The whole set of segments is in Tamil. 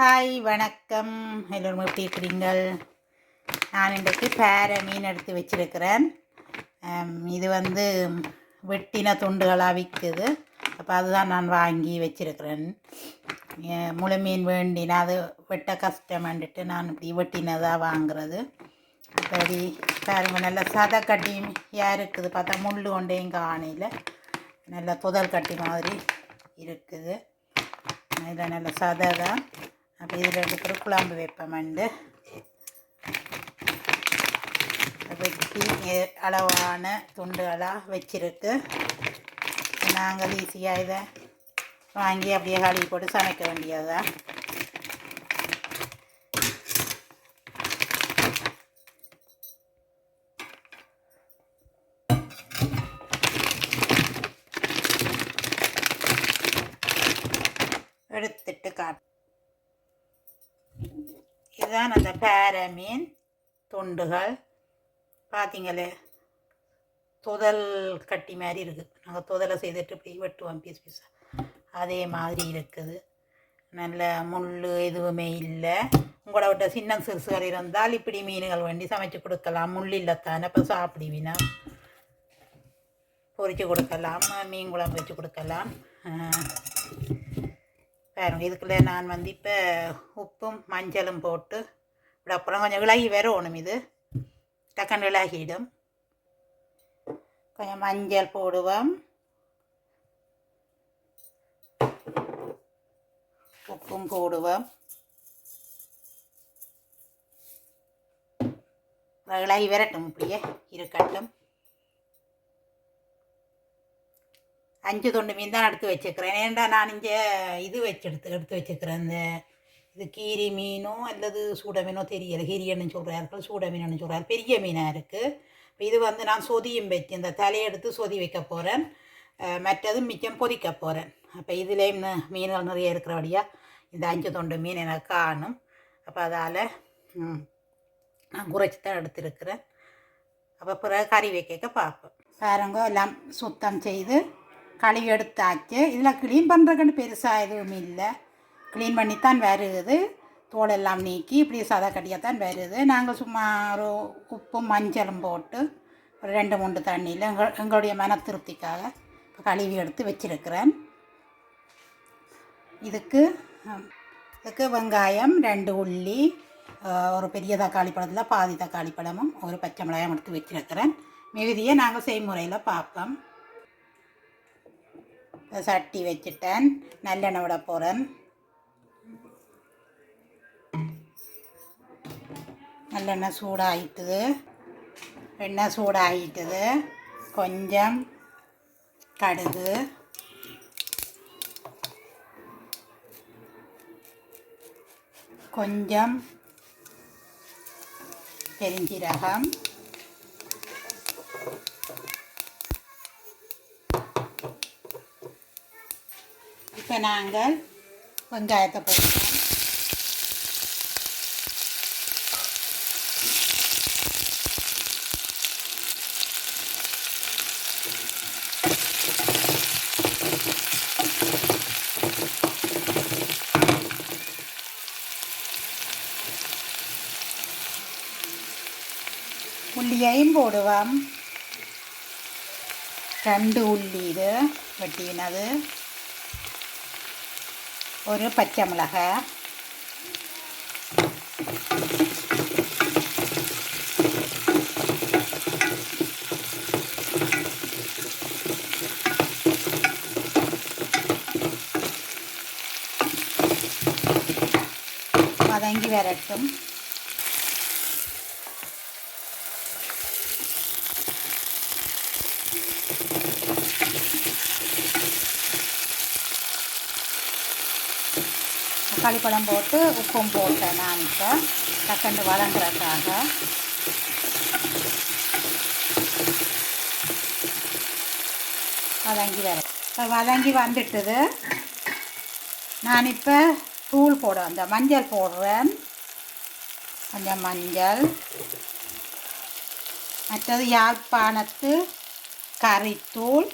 ஹாய் வணக்கம். எல்லோரும் எப்படி இருக்கிறீங்கள்? நான் இன்றைக்கு பேரை மீன் எடுத்து வச்சிருக்கிறேன். இது வந்து வெட்டின துண்டுகளாக விற்குது. அப்போ அதுதான் நான் வாங்கி வச்சிருக்கிறேன். முழு மீன் வேண்டினா அது வெட்ட கஷ்டமாண்டுட்டு நான் இப்படி வெட்டினதாக வாங்குறது. அப்படி பாருங்க நல்ல சதை கட்டி இருக்குது. பார்த்தா முள் கொண்டே எங்கள் ஆணையில் நல்ல புதல் கட்டி மாதிரி இருக்குது. இதில் நல்ல சதை தான். அப்போ இதில் பேரும் குழம்பு வைப்பமண்டு. வெட்டி அளவான துண்டுகளாக வச்சிருக்கு. நாங்கள் ஈஸியாக இதை வாங்கி அப்படியே கழுவி போட்டு சமைக்க வேண்டியதுதான் எடுத்துட்டு காட்டு இதுதான் அந்த பேர மீன் துண்டுகள். பார்த்தீங்களே துதல் கட்டி மாதிரி இருக்குது நாங்கள் துதலை செய்துட்டு இப்படி வெட்டுவோம் பீஸ் பீஸாக அதே மாதிரி இருக்குது. நல்ல முள் எதுவுமே இல்லை. உங்களோட விட்ட சின்ன சிறுசுகள் இருந்தால் இப்படி மீன்கள் வேண்டி சமைச்சு கொடுக்கலாம். முள் இல்லைத்தானே இப்போ சாப்பிடுவீனா? பொறிச்சு கொடுக்கலாம். மீன் குழம்பு வச்சு கொடுக்கலாம். பாருங்கள் இதுக்குள்ளே நான் வந்து இப்போ உப்பும் மஞ்சளும் போட்டு இப்படி அப்புறம் கொஞ்சம் விலகி வரணும் இது. டக்குன்னு விலகிடும். கொஞ்சம் மஞ்சள் போடுவோம். உப்பும் போடுவோம். விலகி வரட்டும் இப்படியே இருக்கட்டும். அஞ்சு தொண்டு மீன் தான் எடுத்து வச்சுக்கிறேன். ஏன்டா நான் இங்கே இது வச்சு எடுத்து எடுத்து வச்சுக்கிறேன். இந்த இது கீரி மீனோ அல்லது சூட மீனோ தெரியல. கீரியன்னு சொல்கிறார்கள் சூட மீனுன்னு சொல்கிறார் பெரிய மீனாக இருக்குது இப்போ இது வந்து நான் சொதியும் வச்சு இந்த தலையெடுத்து சொதி வைக்க போகிறேன் மற்றது மிச்சம் பொதிக்க போகிறேன் அப்போ இதுலேயும் மீன்கள் நிறைய இருக்கிறபடியாக இந்த அஞ்சு தொண்டு மீன் எனக்கு காணும். அப்போ அதால் நான் குறைச்சி தான் எடுத்துருக்கிறேன். அப்போ பிறகு கறி வைக்க பார்ப்பேன் பாருங்க எல்லாம் சுத்தம் செய்து கழுவி எடுத்தாச்சு. இதில் க்ளீன் பண்ணுறதுக்குன்னு பெருசாக எதுவும் இல்லை. க்ளீன் பண்ணித்தான் வருது. தோலெல்லாம் நீக்கி இப்படி சதை கட்டியாத்தான் வருது. நாங்கள் சும்மா ஒரு உப்பும் மஞ்சளும் போட்டு ஒரு ரெண்டு மூன்று தண்ணியில் எங்கள் எங்களுடைய மன திருப்திக்காக கழுவி எடுத்து வச்சிருக்கிறேன். இதுக்கு இதுக்கு வெங்காயம் ரெண்டு உள்ளி ஒரு பெரிய தக்காளி பழத்தில் பாதி தக்காளி பழமும் ஒரு பச்சை மிளகாயும் எடுத்து வச்சிருக்கிறேன். மிகுதியை நாங்கள் செய்முறையில் பார்ப்போம். சட்டி வச்சுட்டேன் நல்லெண்ணெய் விட போகிறேன் நல்லெண்ணெய் சூடாகிட்டுது எண்ணெய் சூடாகிட்டுது கொஞ்சம் கடுகு கொஞ்சம் பெருஞ்சீரகம் இப்போ நாங்கள் வெங்காயத்தை போட்டுக்கலாம் உள்ளியையும் போடுவோம் രണ്ട് ഉള്ളി ഇത് ஒரு பச்சை மிளகாய் வதங்கி வரட்டும். தக்காளி பழம் போட்டு உப்பும் போட்டேன் நான் இப்போ டக்குன்னு வதங்குறதுக்காக. வதங்கி வர இப்போ வதங்கி வந்துட்டுது. நான் இப்போ தூள் போட அந்த மஞ்சள் போடுறேன். கொஞ்சம் மஞ்சள். மற்றது யாழ்ப்பாணத்து கறித்தூள்.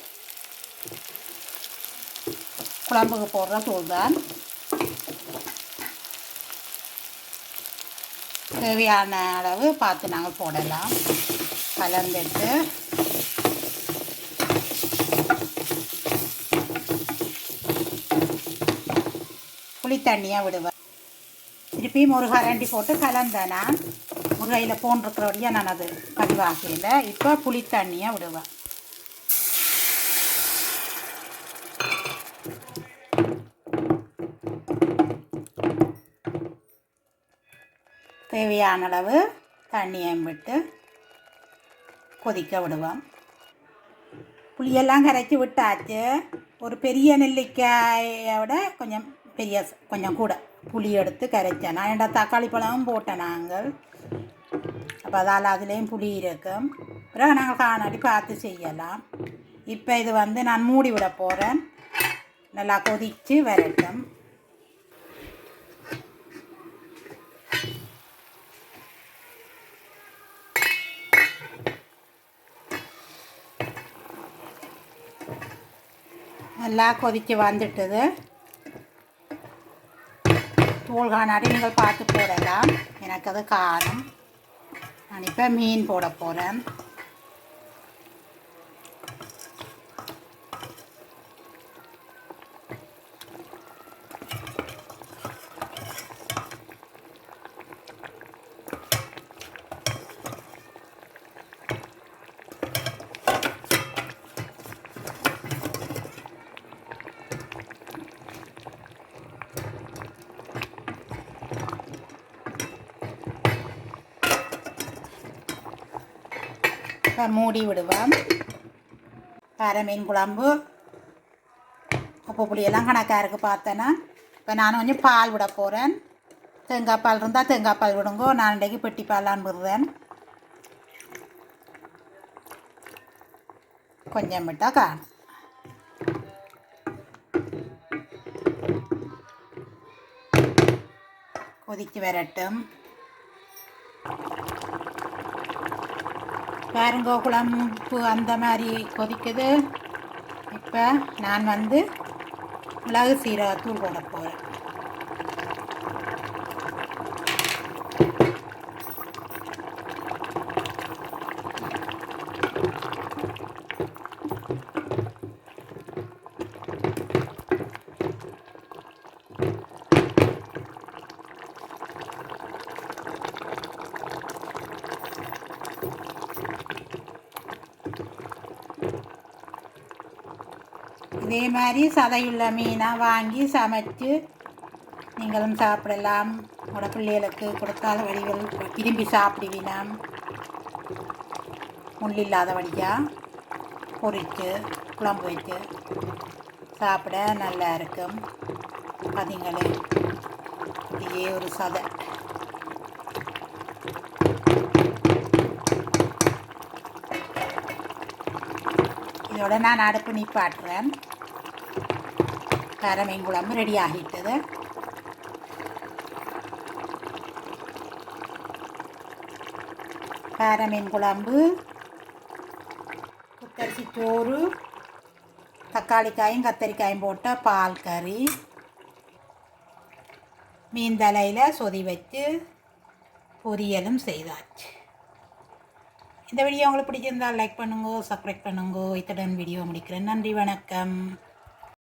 குழம்புக்கு போடுற தூள் தான் தேவையான அளவு பார்த்து நாங்கள் போடலாம். கலந்துட்டு. புளி தண்ணியாக விடுவேன் திருப்பியும் திருப்பி முருகரண்டி போட்டு கலந்தேன் நான் முருகையில் போன்றிருக்கிறபடியாக நான் அது பதிவாகல. இப்போ புளி தண்ணியாக விடுவேன் தேவையான அளவு தண்ணியை விட்டு கொதிக்க விடுவோம். புளியெல்லாம் கரைச்சி விட்டாச்சு. ஒரு பெரிய நெல்லிக்காயை விட கொஞ்சம் பெரிய கொஞ்சம் கூட புளி எடுத்து கரைச்சேன். நான் ஏன்டா தக்காளி பழமும் போட்டேன் நாங்கள். அப்போ அதால் அதுலேயும் புளி இருக்கும் பிறகு நாங்கள் காணாடி பார்த்து செய்யலாம். இப்போ இது வந்து நான் மூடி விட போகிறேன் நல்லா கொதித்து வரட்டும். நல்லா கொதிக்க வந்துட்டது. தூள் காணாடி நீங்கள் பார்த்து போடலாம் எனக்கு அது காரம் நான் இப்போ மீன் போட போகிறேன் இப்போ மூடி விடுவேன் வேறு மீன் குழம்பு. உப்பு புளியெல்லாம் கணக்காக இருக்குது பார்த்தேன்னா இப்போ நான் கொஞ்சம் பால் விட போகிறேன் தேங்காய் பால் இருந்தால் தேங்காய் பால் விடுங்கோ. நான் இன்றைக்கு பெட்டி பாலான் விடுறேன். கொஞ்சம் விட்டால் காணும் கொதிச்சு வரட்டும். பாருங்க குழம்பு அந்த மாதிரி கொதிக்குது. இப்போ நான் வந்து மிளகு சீரகத்தூள் போட போகிறேன் இதே மாதிரி சதையுள்ள மீனாக வாங்கி சமைச்சு நீங்களும் சாப்பிடலாம். உங்களோட பிள்ளைகளுக்கு கொடுத்தால் வடிகள் விரும்பி சாப்பிடுவீனாம் முள் இல்லாத வழியாக பொரித்து குழம்பு வச்சு சாப்பிட நல்லா இருக்கும். பதிங்களே இதே ஒரு சதை. இதோட நான் அடுப்பு நிப்பாட்டுறேன். கரமீன் குழம்பு ரெடி ஆகிட்டது. காரமீன் குழம்பு குத்தரிசி சோறு தக்காளி காயும் கத்தரிக்காயும் போட்ட பால் கறி மீன் தலையில் சொதி வச்சு பொரியலும் செய்தாச்சு. இந்த வீடியோ உங்களுக்கு பிடிச்சிருந்தால் லைக் பண்ணுங்க சப்ஸ்கிரைப் பண்ணுங்க. இத்துடன் வீடியோ முடிக்கிறேன். நன்றி வணக்கம்.